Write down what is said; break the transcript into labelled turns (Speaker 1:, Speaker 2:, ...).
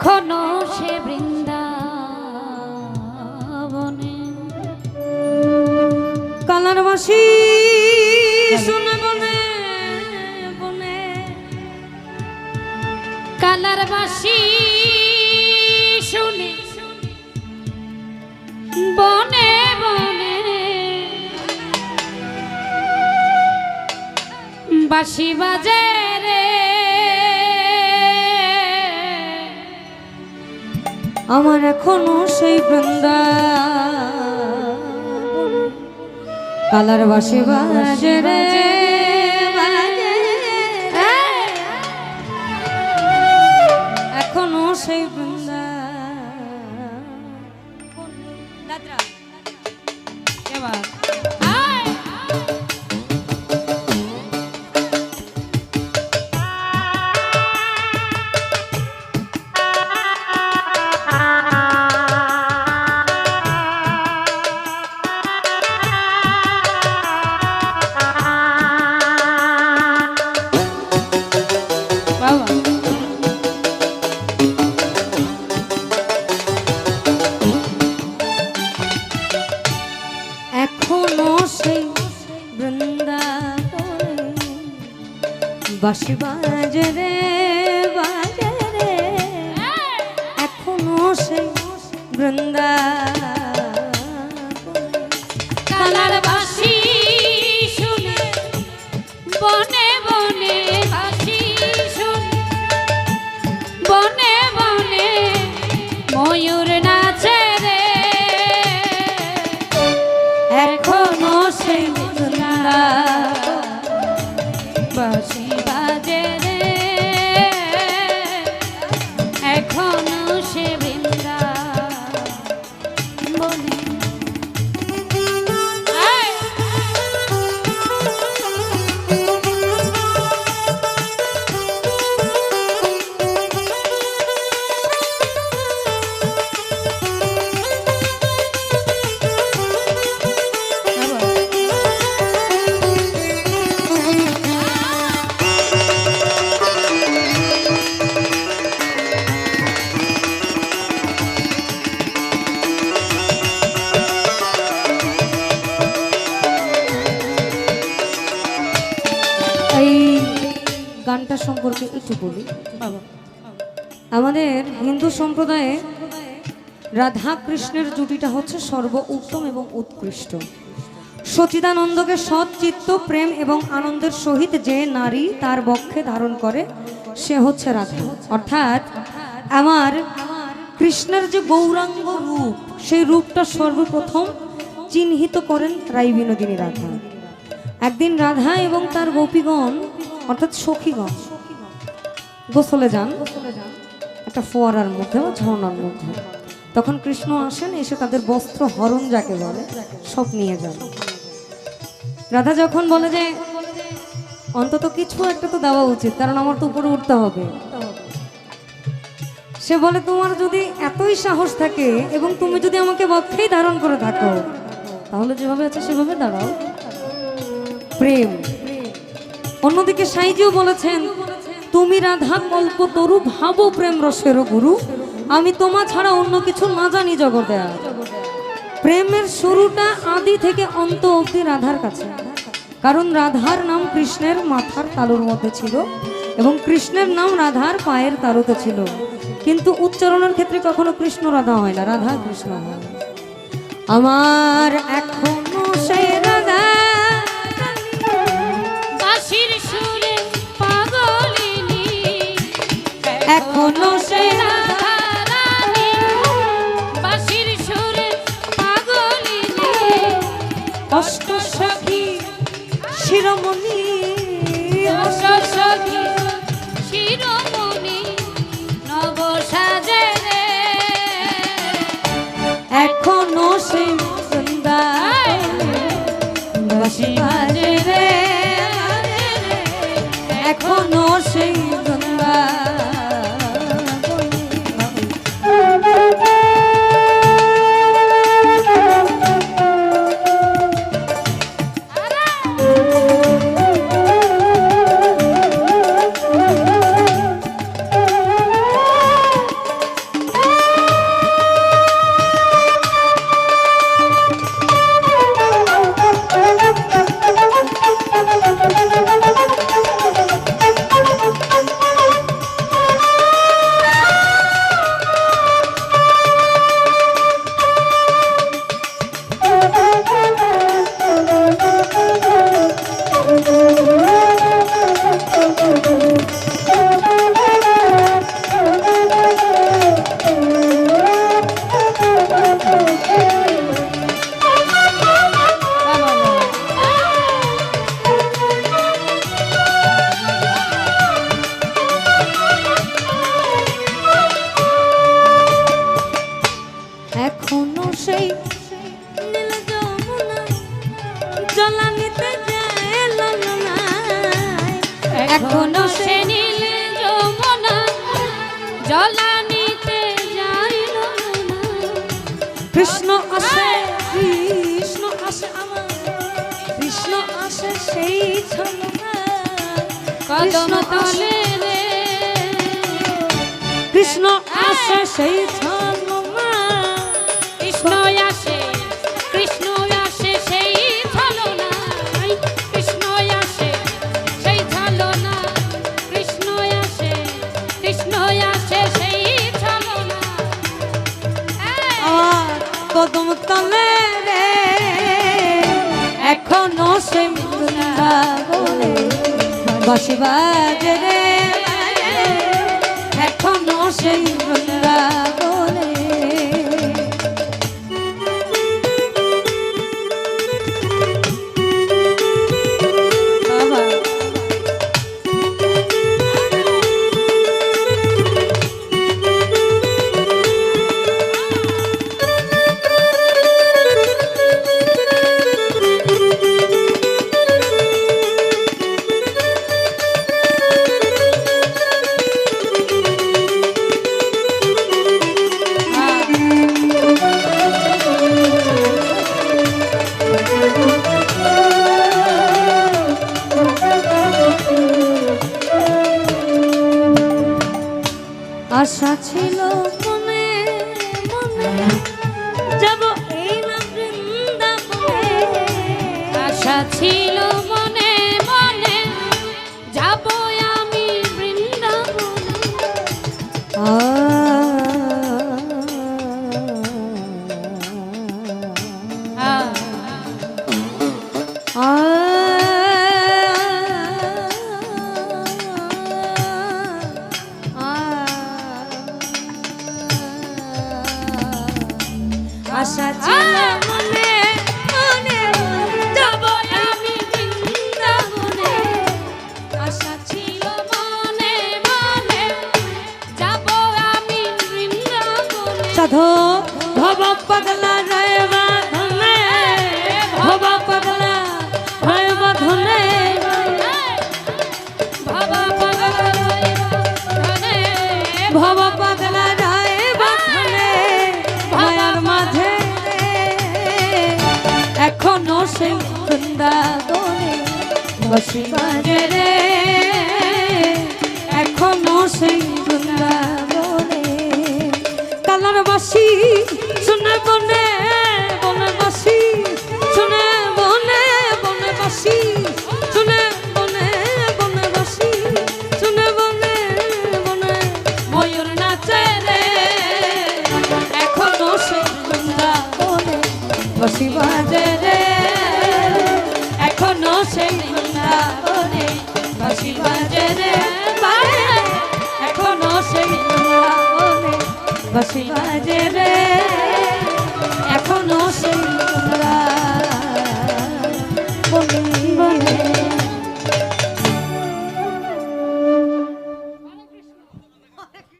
Speaker 1: এখনও সে বৃন্দাবনে।
Speaker 2: কালার বাসি শুনে বনে বনে
Speaker 1: কালার বাসি শুনে। বনে বনে। বাসি বাজে
Speaker 2: আমার এখনও সেই বৃন্দা কালার বাসে বাজে রে।
Speaker 1: বাবা
Speaker 2: এখনও সেই বৃন্দাবনে বাসি বাজে এই গানটা সম্পর্কে একটু বলি। আমাদের হিন্দু সম্প্রদায়ে রাধা কৃষ্ণের জুটিটা হচ্ছে সর্ব উত্তম এবং উৎকৃষ্ট। সচিদানন্দকে সৎ চিত্ত, প্রেম এবং আনন্দের সহিত যে নারী তার বক্ষে ধারণ করে, সে হচ্ছে রাধা। অর্থাৎ আমার কৃষ্ণের যে গৌরাঙ্গ রূপ, সেই রূপটা সর্বপ্রথম চিহ্নিত করেন রাই বিনোদিনী রাধা। একদিন রাধা এবং তার গোপীগণ, অর্থাৎ সখীগণ, গোসলে যান। একটা ফোয়ারার মধ্যে বা ঝর্ণার মধ্যে। তখন কৃষ্ণ আসেন, এসে তাদের বস্ত্র হরণ যাকে বলে, সব নিয়ে যান। রাধা যখন বলে যে, অন্তত কিছু একটা তো দেওয়া উচিত, কারণ আমার তো উপরে উঠতে হবে। সে বলে, তোমার যদি এতই সাহস থাকে এবং তুমি যদি আমাকে বক্ষেই ধারণ করে থাকো, তাহলে যেভাবে আছে সেভাবে দাঁড়াও। প্রেম। অন্যদিকে সাইজিও বলেছেন, তুমি রাধা কল্প তরু ভাবো প্রেম রসের গুরু, আমি তোমা ছাড়া অন্য কিছু না জানি জগতে। প্রেমের শুরুটা আদি থেকে অন্ত অবধি রাধার কাছে। কারণ রাধার নাম কৃষ্ণের মাথার তালুর মধ্যে ছিল এবং কৃষ্ণের নাম রাধার পায়ের তালুতে ছিল। কিন্তু উচ্চারণের ক্ষেত্রে কখনো কৃষ্ণ রাধা হয় না, রাধা কৃষ্ণ হয় আমার এখনও সেই রাধা এখনও সে নীল যমুনা
Speaker 1: জলানিতে যায়
Speaker 2: কৃষ্ণ আসে কৃষ্ণ আসে আমার কৃষ্ণ আসে সেই
Speaker 1: কদম তলে রে।
Speaker 2: কৃষ্ণ আসে সেই ছল তলে রে এখনও সে বৃন্দাবনে বাসি বাজে রে এখনও সে বৃন্দাবনে আশা ছিল মনে মনে। যাব এই না বৃন্দাবনে।
Speaker 1: আশা ছিল
Speaker 2: আশা ছিল মনে মনে যাব
Speaker 1: আমি বৃন্দাবনে। আশা ছিল মনে মনে যাব
Speaker 2: সেই বৃন্দাবনে বসি রে। এখনও সেই বৃন্দাবনে কালার বাসি শুনে বনে বাজে